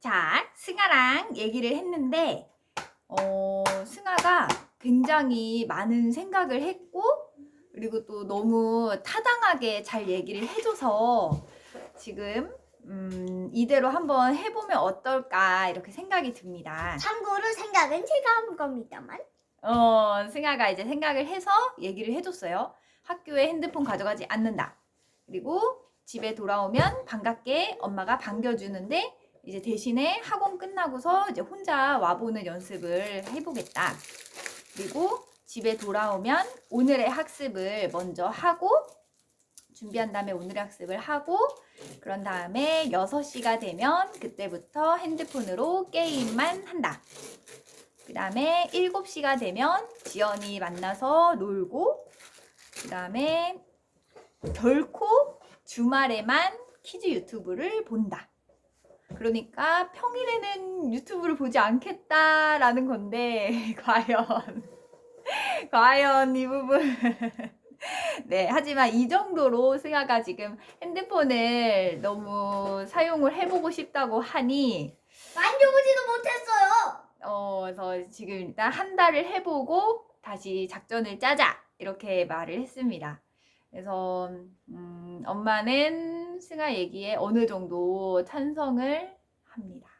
자, 승아랑 얘기를 했는데, 어, 승아가 굉장히 많은 생각을 했고, 그리고 또 너무 타당하게 잘 얘기를 해줘서 지금, 음, 이대로 한번 해보면 어떨까, 이렇게 생각이 듭니다. 참고로 생각은 제가 한 겁니다만. 어, 승아가 이제 생각을 해서 얘기를 해줬어요. 학교에 핸드폰 가져가지 않는다. 그리고 집에 돌아오면 반갑게 엄마가 반겨주는데 이제 대신에 학원 끝나고서 이제 혼자 와보는 연습을 해보겠다. 그리고 집에 돌아오면 오늘의 학습을 먼저 하고 준비한 다음에 오늘의 학습을 하고 그런 다음에 6시가 되면 그때부터 핸드폰으로 게임만 한다. 그 다음에 7시가 되면 지연이 만나서 놀고, 그 다음에 결코 주말에만 키즈 유튜브를 본다. 그러니까 평일에는 유튜브를 보지 않겠다라는 건데, 과연, 과연 이 부분. 네, 하지만 이 정도로 승아가 지금 핸드폰을 너무 사용을 해보고 싶다고 하니, 만져보지도 못했어요. 어, 그래서 지금 일단 한 달을 해보고 다시 작전을 짜자 이렇게 말을 했습니다. 그래서 음, 엄마는 승아 얘기에 어느 정도 찬성을 합니다.